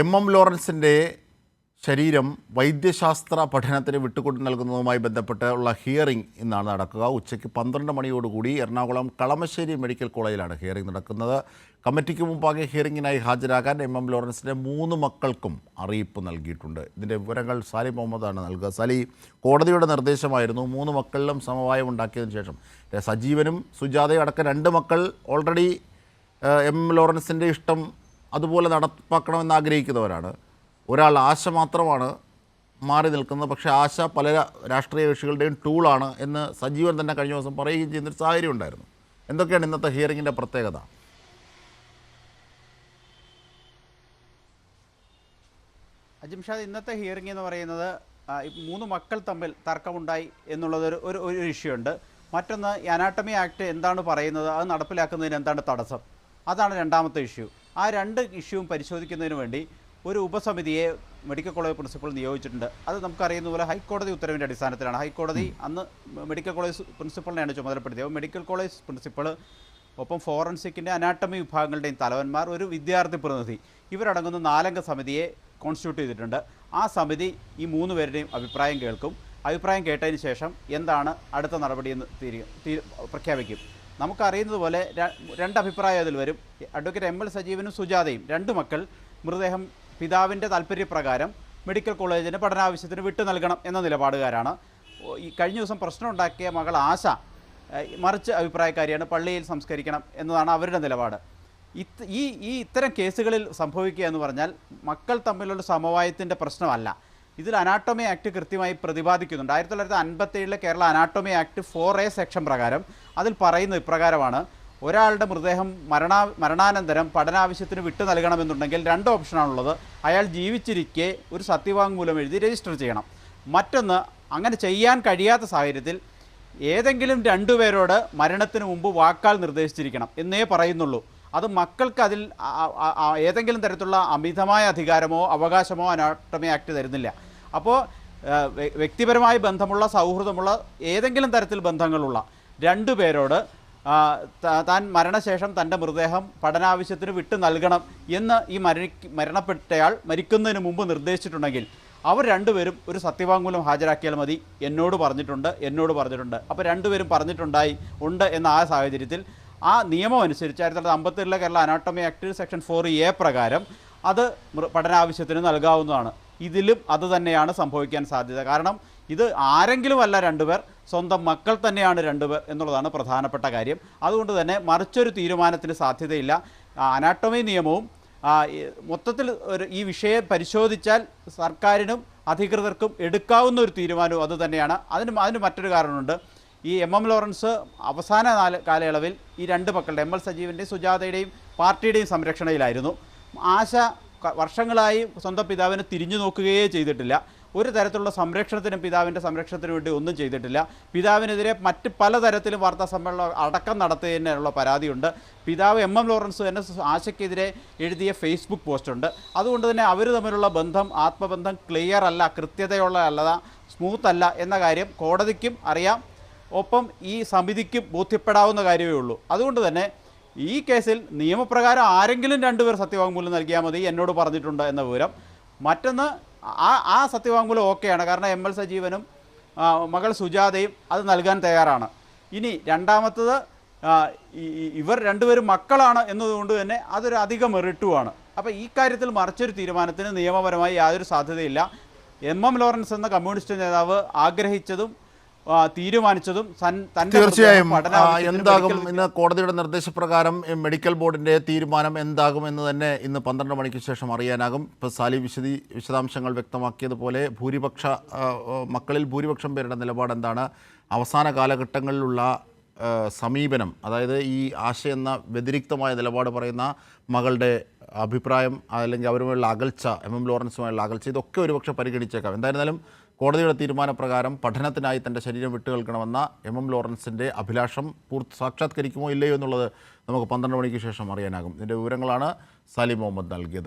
M M ലോറൻസിന്റെ ശരീരം വൈദ്യശാസ്ത്ര പഠനത്തിന് വിട്ടുകൊണ്ടു നൽകുന്നതുമായി ബന്ധപ്പെട്ട് ഉള്ള ഹിയറിംഗ് ഇന്നാണ് നടക്കുക. ഉച്ചയ്ക്ക് പന്ത്രണ്ട് മണിയോടുകൂടി എറണാകുളം കളമശ്ശേരി മെഡിക്കൽ കോളേജിലാണ് ഹിയറിംഗ് നടക്കുന്നത്. കമ്മിറ്റിക്ക് മുമ്പാകെ ഹിയറിംഗിനായി ഹാജരാകാൻ എം എം ലോറൻസിന്റെ മൂന്ന് മക്കൾക്കും അറിയിപ്പ് നൽകിയിട്ടുണ്ട്. ഇതിന്റെ വിവരങ്ങൾ സാലി മുഹമ്മദാണ് നൽകുക. സാലി കോടതിയുടെ നിർദ്ദേശമായിരുന്നു മൂന്ന് മക്കളിലും സമവായം ഉണ്ടാക്കിയതിനു ശേഷം. സജീവനും സുജാതയും അടക്കം രണ്ട് മക്കൾ ഓൾറെഡി എം ലോറൻസിന്റെ ഇഷ്ടം അതുപോലെ നടപ്പാക്കണമെന്ന് ആഗ്രഹിക്കുന്നവരാണ്. ഒരാൾ ആശ മാത്രമാണ് മാറി നിൽക്കുന്നത്. പക്ഷേ ആശ പല രാഷ്ട്രീയ കക്ഷികളുടെയും ടൂളാണ് എന്ന് സജീവൻ തന്നെ കഴിഞ്ഞ ദിവസം പറയുകയും ചെയ്യുന്നൊരു സാഹചര്യം ഉണ്ടായിരുന്നു. എന്തൊക്കെയാണ് ഇന്നത്തെ ഹിയറിങ്ങിന്റെ പ്രത്യേകത? അജിംഷാദ് ഇന്നത്തെ ഹിയറിംഗ് എന്ന് പറയുന്നത് മൂന്ന് മക്കൾ തമ്മിൽ തർക്കമുണ്ടായി എന്നുള്ളതൊരു ഒരു ഒരു ഇഷ്യൂ ഉണ്ട്. മറ്റൊന്ന് അനാട്ടമി ആക്ട് എന്താണ് പറയുന്നത്? അത് നടപ്പിലാക്കുന്നതിന് എന്താണ് തടസ്സം? അതാണ് രണ്ടാമത്തെ ഇഷ്യൂ. ആ രണ്ട് ഇഷ്യൂവും പരിശോധിക്കുന്നതിന് വേണ്ടി ഒരു ഉപസമിതിയെ മെഡിക്കൽ കോളേജ് പ്രിൻസിപ്പൽ നിയോഗിച്ചിട്ടുണ്ട്. അത് നമുക്കറിയുന്ന പോലെ ഹൈക്കോടതി ഉത്തരവിന്റെ അടിസ്ഥാനത്തിലാണ്. ഹൈക്കോടതി അന്ന് മെഡിക്കൽ കോളേജ് പ്രിൻസിപ്പളിനെയാണ് ചുമതലപ്പെടുത്തിയത്. മെഡിക്കൽ കോളേജ് പ്രിൻസിപ്പൾ ഒപ്പം ഫോറൻസിക്കിന്റെ അനാട്ടമി വിഭാഗങ്ങളുടെയും തലവന്മാർ ഒരു വിദ്യാർത്ഥി പ്രതിനിധി ഇവരടങ്ങുന്ന നാലംഗ സമിതിയെ കോൺസ്റ്റിറ്റ്യൂട്ട് ചെയ്തിട്ടുണ്ട്. ആ സമിതി ഈ മൂന്ന് പേരുടെയും അഭിപ്രായം കേൾക്കും. അഭിപ്രായം കേട്ടതിന് ശേഷം എന്താണ് അടുത്ത നടപടിയെന്ന് തീരു പ്രഖ്യാപിക്കും. നമുക്കറിയുന്നത് പോലെ രണ്ട് അതിൽ വരും. അഡ്വക്കേറ്റ് എം എൽ സജീവനും സുജാതയും രണ്ട് മക്കൾ മൃതദേഹം പിതാവിന്റെ താല്പര്യപ്രകാരം മെഡിക്കൽ കോളേജിന് പഠനാവശ്യത്തിന് വിട്ടു നൽകണം എന്ന നിലപാടുകാരാണ്. ഈ കഴിഞ്ഞ ദിവസം പ്രശ്നമുണ്ടാക്കിയ മകൾ ആശ മറിച്ച് അഭിപ്രായക്കാരിയാണ് പള്ളിയിൽ സംസ്കരിക്കണം എന്നതാണ് അവരുടെ നിലപാട്. ഈ ഈ ഇത്തരം കേസുകളിൽ സംഭവിക്കുക എന്ന് പറഞ്ഞാൽ മക്കൾ തമ്മിലുള്ള സമവായത്തിന്റെ പ്രശ്നമല്ല. ഇതിൽ അനാട്ടോമി ആക്ട് കൃത്യമായി പ്രതിപാദിക്കുന്നുണ്ട്. ആയിരത്തി തൊള്ളായിരത്തി അൻപത്തേഴിലെ Kerala anatomy act four A section പ്രകാരം അതിൽ പറയുന്നത് ഇപ്രകാരമാണ്. ഒരാളുടെ മൃതദേഹം മരണ മരണാനന്തരം പഠനാവശ്യത്തിന് വിട്ടു നൽകണമെന്നുണ്ടെങ്കിൽ രണ്ട് ഓപ്ഷനാണുള്ളത്. അയാൾ ജീവിച്ചിരിക്കെ ഒരു സത്യവാങ്മൂലം എഴുതി രജിസ്റ്റർ ചെയ്യണം. മറ്റൊന്ന് അങ്ങനെ ചെയ്യാൻ കഴിയാത്ത സാഹചര്യത്തിൽ ഏതെങ്കിലും രണ്ടുപേരോട് മരണത്തിന് മുമ്പ് വാക്കാൽ നിർദ്ദേശിച്ചിരിക്കണം എന്നേ പറയുന്നുള്ളൂ. അത് മക്കൾക്ക് അതിൽ ഏതെങ്കിലും തരത്തിലുള്ള അമിതമായ അധികാരമോ അവകാശമോ അനാട്ടമി ആക്ട് തരുന്നില്ല. അപ്പോൾ വ്യക്തിപരമായി ബന്ധമുള്ള സൗഹൃദമുള്ള ഏതെങ്കിലും തരത്തിൽ ബന്ധങ്ങളുള്ള രണ്ടു പേരോട് താൻ മരണശേഷം തന്റെ മൃതദേഹം പഠനാവശ്യത്തിന് വിട്ടു നൽകണം എന്ന് ഈ മരണി മരണപ്പെട്ടയാൾ മരിക്കുന്നതിന് മുമ്പ് നിർദ്ദേശിച്ചിട്ടുണ്ടെങ്കിൽ അവർ രണ്ടുപേരും ഒരു സത്യവാങ്മൂലം ഹാജരാക്കിയാൽ മതി. എന്നോട് പറഞ്ഞിട്ടുണ്ട് എന്നോട് പറഞ്ഞിട്ടുണ്ട്. അപ്പോൾ രണ്ടുപേരും പറഞ്ഞിട്ടുണ്ടായി ഉണ്ട് എന്ന ആ സാഹചര്യത്തിൽ ആ നിയമം അനുസരിച്ച് ആയിരത്തി തൊള്ളായിരത്തി അമ്പത്തേഴിലെ Kerala anatomy act section four A പ്രകാരം അത് പഠന ആവശ്യത്തിന് നൽകാവുന്നതാണ്. ഇതിലും അത് തന്നെയാണ് സംഭവിക്കാൻ സാധ്യത. കാരണം ഇത് ആരെങ്കിലും അല്ല രണ്ടുപേർ സ്വന്തം മക്കൾ തന്നെയാണ് രണ്ടുപേർ എന്നുള്ളതാണ് പ്രധാനപ്പെട്ട കാര്യം. അതുകൊണ്ട് തന്നെ മറിച്ചൊരു തീരുമാനത്തിന് സാധ്യതയില്ല. അനാട്ടമി നിയമവും മൊത്തത്തിൽ ഒരു ഈ വിഷയം പരിശോധിച്ചാൽ സർക്കാരിനും അധികൃതർക്കും എടുക്കാവുന്ന ഒരു തീരുമാനവും അതുതന്നെയാണ് അതിന് അതിന് മറ്റൊരു കാരണമുണ്ട്. ഈ എം എം ലോറൻസ് അവസാന നാല് കാലയളവിൽ ഈ രണ്ട് മക്കളുടെ എം എൽ സജീവിന്റെയും സുജാതയുടെയും പാർട്ടിയുടെയും സംരക്ഷണയിലായിരുന്നു. ആശ വർഷങ്ങളായി സ്വന്തം പിതാവിനെ തിരിഞ്ഞു നോക്കുകയേ ചെയ്തിട്ടില്ല. ഒരു തരത്തിലുള്ള സംരക്ഷണത്തിനും പിതാവിന്റെ സംരക്ഷണത്തിനു വേണ്ടി ഒന്നും ചെയ്തിട്ടില്ല. പിതാവിനെതിരെ മറ്റ് പലതരത്തിലും വാർത്താ സമ്മേളനം അടക്കം നടത്തിയതിനുള്ള പരാതിയുണ്ട്. പിതാവ് എം എം ലോറൻസ് തന്നെ ആശയ്ക്കെതിരെ എഴുതിയ ഫേസ്ബുക്ക് പോസ്റ്റുണ്ട്. അതുകൊണ്ട് തന്നെ അവർ തമ്മിലുള്ള ബന്ധം ആത്മബന്ധം ക്ലിയർ അല്ല കൃത്യതയുള്ള അല്ല സ്മൂത്ത് അല്ല എന്ന കാര്യം കോടതിക്കും അറിയാം. ഒപ്പം ഈ സമിതിക്ക് ബോധ്യപ്പെടാവുന്ന കാര്യമേ ഉള്ളൂ. അതുകൊണ്ട് തന്നെ ഈ കേസിൽ നിയമപ്രകാരം ആരെങ്കിലും രണ്ടുപേർ സത്യവാങ്മൂലം നൽകിയാൽ മതി എന്നോട് പറഞ്ഞിട്ടുണ്ട് എന്ന വിവരം. മറ്റൊന്ന് ആ ആ സത്യവാങ്മൂലം ഓക്കെയാണ്. കാരണം എം എൽ സജീവനും മകൾ സുജാതയും അത് നൽകാൻ തയ്യാറാണ്. ഇനി രണ്ടാമത്തത് ഇവർ രണ്ടുപേരും മക്കളാണ് എന്നതുകൊണ്ട് തന്നെ അതൊരു അധിക മെറിട്ടുമാണ്. അപ്പോൾ ഈ കാര്യത്തിൽ മറിച്ചൊരു തീരുമാനത്തിന് നിയമപരമായി യാതൊരു സാധ്യതയില്ല. എം എം ലോറൻസ് എന്ന കമ്മ്യൂണിസ്റ്റ് നേതാവ് ആഗ്രഹിച്ചതും തീരുമാനിച്ചതും തീർച്ചയായും. എന്താകും ഇന്ന് കോടതിയുടെ നിർദ്ദേശപ്രകാരം മെഡിക്കൽ ബോർഡിന്റെ തീരുമാനം എന്താകും എന്ന് തന്നെ ഇന്ന് പന്ത്രണ്ട് മണിക്ക് ശേഷം അറിയാനാകും. ഇപ്പോൾ സാലി വിശദി വിശദാംശങ്ങൾ വ്യക്തമാക്കിയതുപോലെ ഭൂരിപക്ഷ മക്കളിൽ ഭൂരിപക്ഷം പേരുടെ നിലപാട് എന്താണ്? അവസാന കാലഘട്ടങ്ങളിലുള്ള സമീപനം അതായത് ഈ ആശ എന്ന വ്യതിരിക്തമായ നിലപാട് പറയുന്ന മകളുടെ അഭിപ്രായം അല്ലെങ്കിൽ അവരുമായുള്ള അകൽച്ച എം എം ലോറൻസുമായുള്ള അകൽച്ച ഇതൊക്കെ ഒരുപക്ഷെ പരിഗണിച്ചേക്കാം. എന്തായിരുന്നാലും കോടതിയുടെ തീരുമാനപ്രകാരം പഠനത്തിനായി തന്റെ ശരീരം വിട്ടുകേൾക്കണമെന്ന എം എം ലോറൻസിന്റെ അഭിലാഷം പൂർത്തി സാക്ഷാത്കരിക്കുമോ ഇല്ലയോ എന്നുള്ളത് നമുക്ക് പന്ത്രണ്ട് മണിക്ക് ശേഷം അറിയാനാകും. ഇതിന്റെ വിവരങ്ങളാണ് സാലിം മുഹമ്മദ് നൽകിയത്.